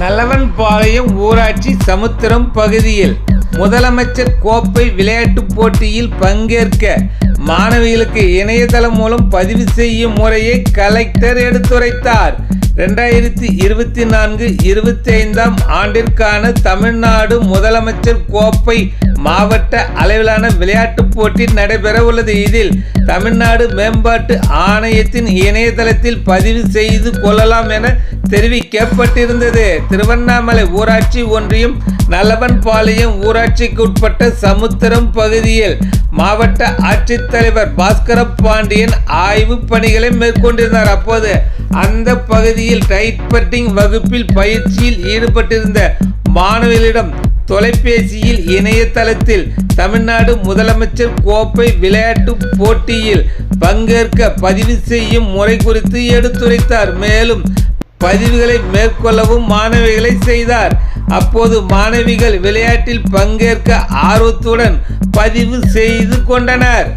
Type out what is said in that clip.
நல்லவன்பாளையம் ஊராட்சி சமுத்திரம் பகுதியில் முதலமைச்சர் கோப்பை விளையாட்டுப் போட்டியில் பங்கேற்க மாணவிகளுக்கு இணையதளம் மூலம் பதிவு செய்யும் முறையை கலெக்டர் எடுத்துரைத்தார். ரெண்டாயிரத்தி இருபத்தி நான்கு இருபத்தி ஐந்தாம் ஆண்டிற்கான தமிழ்நாடு முதலமைச்சர் கோப்பை மாவட்ட அளவிலான விளையாட்டுப் போட்டி நடைபெற உள்ளது. இதில் தமிழ்நாடு மேம்பாட்டு ஆணையத்தின் இணையதளத்தில் பதிவு செய்து கொள்ளலாம் என தெரிவிக்கப்பட்டிருந்தது. திருவண்ணாமலை ஊராட்சி ஒன்றியம் நல்லவன்பாளையம் ஊராட்சிக்கு உட்பட்ட சமுத்திரம் பகுதியில் மாவட்ட ஆட்சித்தலைவர் பாஸ்கர பாண்டியன் ஆய்வு பணிகளை மேற்கொண்டிருந்தார். அப்போது அந்த பகுதியில் டைட் பட்டிங் வகுப்பில் பயிற்சியில் ஈடுபட்டிருந்த மாணவர்களிடம் தொலைபேசியில் இணையதளத்தில் தமிழ்நாடு முதலமைச்சர் கோப்பை விளையாட்டு போட்டியில் பங்கேற்க பதிவு செய்யும் முறை குறித்து எடுத்துரைத்தார். மேலும் பதிவுகளை மேற்கொள்ளவும் மாணவிகளை செய்தார். அப்போது மாணவிகள் விளையாட்டில் பங்கேற்க ஆர்வத்துடன் பதிவு செய்து கொண்டனர்.